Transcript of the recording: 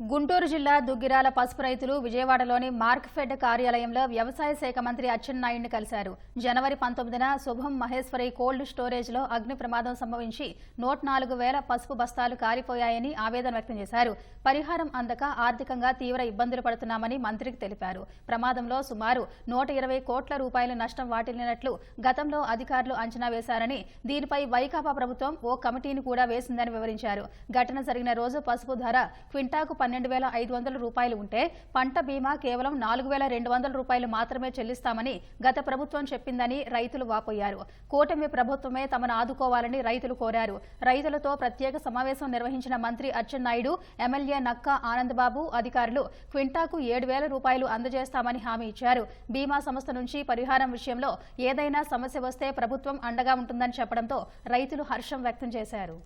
గుంటూరు జిల్లా దుగ్గిరాల పసుపు రైతులు విజయవాడలోని మార్క్ఫెడ్ కార్యాలయంలో వ్యవసాయ శాఖ మంత్రి అచ్చెన్నాయుడిని కలిశారు. జనవరి పంతొమ్మిదిన శుభం మహేశ్వరి కోల్డ్ స్టోరేజ్లో అగ్ని ప్రమాదం సంభవించి నూట నాలుగు వేల పసుపు బస్తాలు కారిపోయాయని ఆవేదన వ్యక్తం చేశారు. పరిహారం అందక ఆర్థికంగా తీవ్ర ఇబ్బందులు పడుతున్నామని మంత్రికి తెలిపారు. ప్రమాదంలో సుమారు నూట ఇరవై కోట్ల రూపాయల నష్టం వాటిల్లినట్లు గతంలో అధికారులు అంచనా వేశారని దీనిపై వైకాపా ప్రభుత్వం ఓ కమిటీని కూడా వేసిందని వివరించారు. ఘటన జరిగిన రోజు పసుపు ధర క్వింటాకు పన్నెండు వేల ఐదు వందల రూపాయలు ఉంటే పంట బీమా కేవలం నాలుగు వేల రెండు వందల రూపాయలు మాత్రమే చెల్లిస్తామని గత ప్రభుత్వం చెప్పిందని రైతులు వాపోయారు. కూటమి ప్రభుత్వమే తమను ఆదుకోవాలని రైతులు కోరారు. రైతులతో ప్రత్యేక సమావేశం నిర్వహించిన మంత్రి అచ్చెన్నాయుడు ఎమ్మెల్యే నక్కా ఆనందబాబు అధికారులు క్వింటాకు ఏడు వేల రూపాయలు అందజేస్తామని హామీ ఇచ్చారు. బీమా సంస్థ నుంచి పరిహారం విషయంలో ఏదైనా సమస్య వస్తే ప్రభుత్వం అండగా ఉంటుందని చెప్పడంతో రైతులు హర్షం వ్యక్తం చేశారు.